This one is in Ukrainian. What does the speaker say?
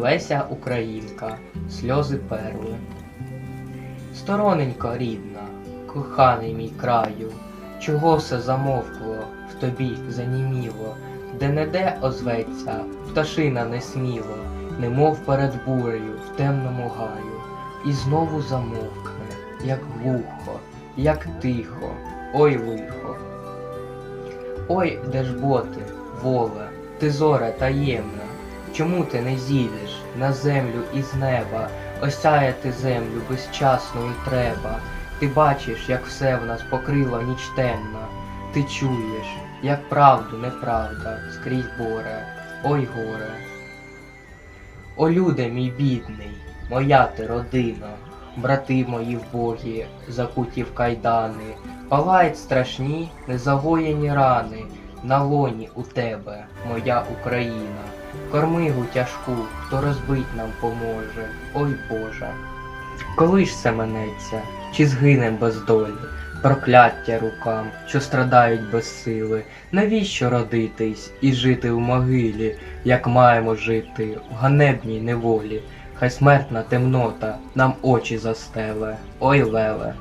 Леся Українка, сльози перли. Стороненько рідна, коханий мій краю, чого все замовкло, в тобі заніміло, де не де озветься, пташина несміло, немов перед бурею в темному гаю, і знову замовкне, як глухо, як тихо, ой лихо. Ой, де ж боти, воле, ти зоре таємна, чому ти не зійдеш на землю із неба, осяяти землю безчасно і треба. Ти бачиш, як все в нас покрило ніч темна, ти чуєш, як правду неправда скрізь боре, ой горе. О, люде мій бідний, моя ти родина, брати мої вбогі, закуті в кайдани, палають страшні незагоєні рани, на лоні у тебе, моя Україна, кормигу тяжку, хто розбить нам поможе, ой Боже. Коли ж це минеться, чи згинем без долі, прокляття рукам, що страдають без сили, навіщо родитись і жити в могилі, як маємо жити в ганебній неволі, хай смертна темнота нам очі застеле, ой леле.